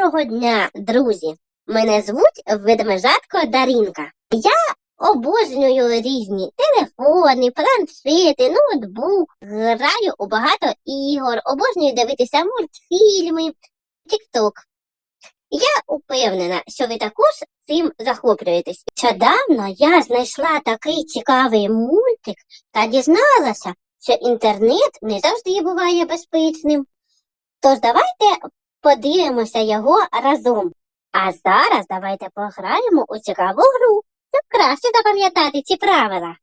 Доброго дня, друзі! Мене звуть ведмежатко Дарінка. Я обожнюю різні телефони, планшети, ноутбук, граю у багато ігор, обожнюю дивитися мультфільми, тік-ток. Я упевнена, що ви також цим захоплюєтесь. Нещодавно я знайшла такий цікавий мультик та дізналася, що інтернет не завжди буває безпечним. Тож давайте подивимося його разом. А зараз давайте пограємо у цікаву гру, щоб краще запам'ятати ці правила.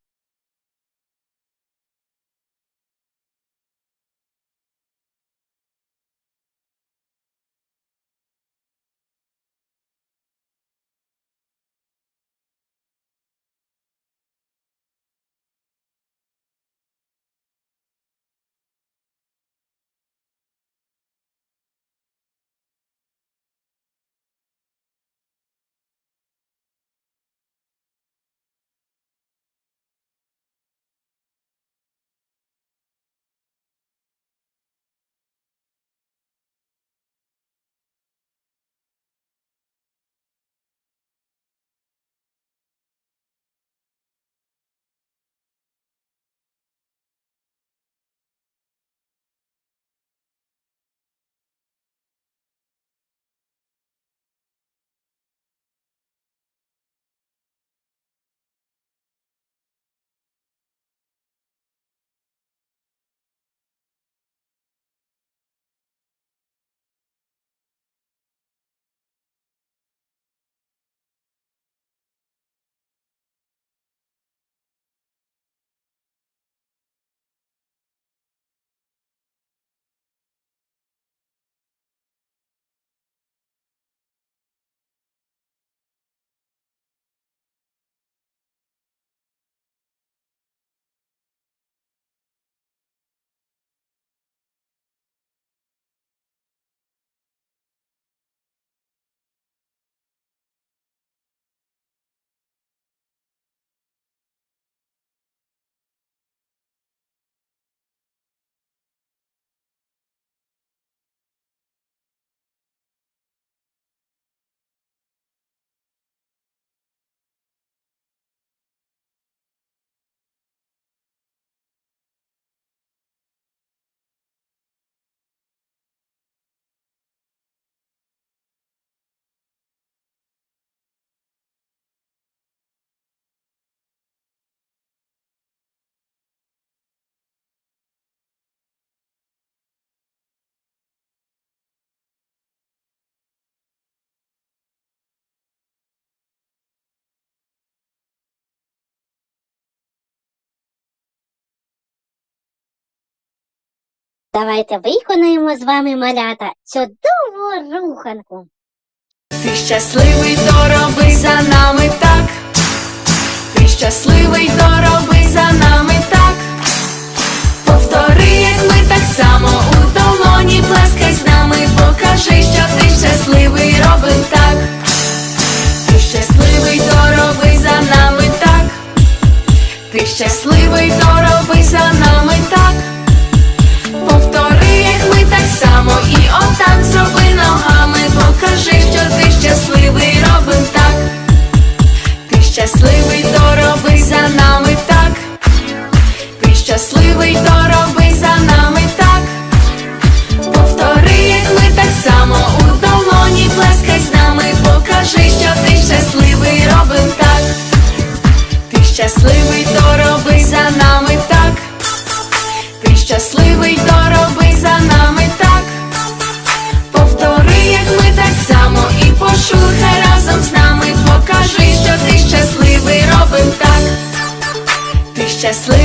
Давайте виконаємо з вами малята чудову руханку. Ти щасливий, то роби за нами так. Ти щасливий, то нами,